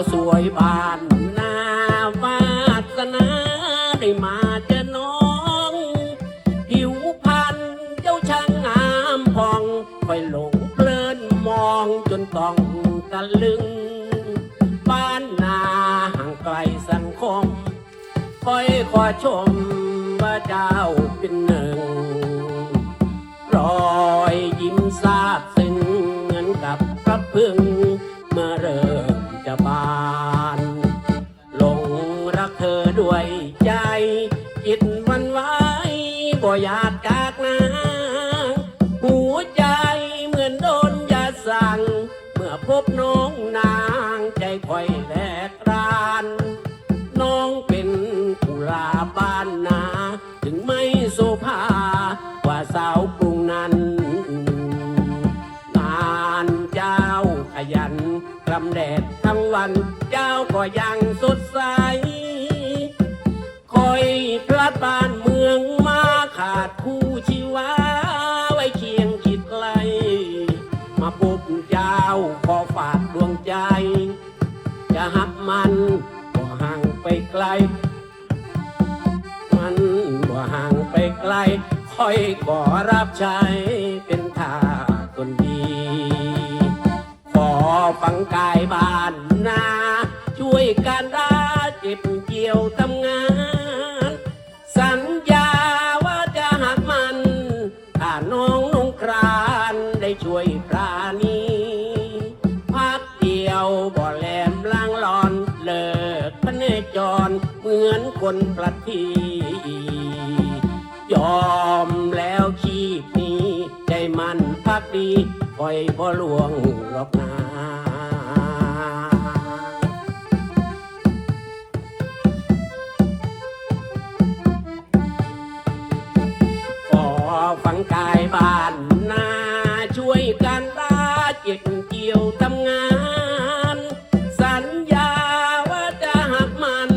วสวยบ้านนาวาสนาได้มาเจอน้องผิวพรรณเจ้าช่างงามพองคอยหลงเพลินมองจนต้องตะลึง บ้านนาห่างไกลสังคมคอยขอชมพระเจ้า ด้วยใจจิตวันไหวบ่อยากจากนาหัวใจเหมือนโดนยาสั่ง เมื่อพบน้องนางใจคอยแหลกราน น้องเป็นกุลาบ้านนา ถึงไม่โซภากว่าสาวกรุงนั้นงานเจ้าขยันกำแดดทั้งวันเจ้าก็ยังสดใส อยพลาดบ้านเมืองมาขาดคู่ชีวาไว้เคียงคิดไกลมาพบเจ้าขอฝากดวงใจ จะหักมันก็ห่างไปไกล มันบ่ห่างไปไกลคอยก่อรับใช้เป็นทาคนดี ขอฟังกายบ้านนา ช่วยกันราเจ็บเกี่ยว น้องนุ่งครานได้ช่วยปราณีพักเดียวบ่แหลมล่างหลอนเลิกพระเนจรเหมือนคนพลัดทียอมแล้วชีพนี้ใจมันพักดีคอยบ่ลวงหรอกนาขอฟังกายบ้านนา กันตาเจ็บเกี่ยวทำงาน สัญญาว่าจะหักมัน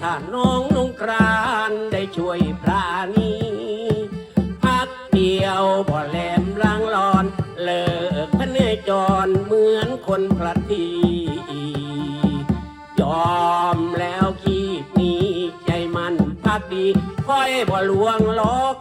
ถ้าน้องนงกรานได้ช่วยปราณีพักเดียวบ่แหลมล้างรอน เลิกพเนจรเหมือนคนพลัดทียอมแล้วคีบนี้ ใจมันพักดีค่อยบ่ลวงลอก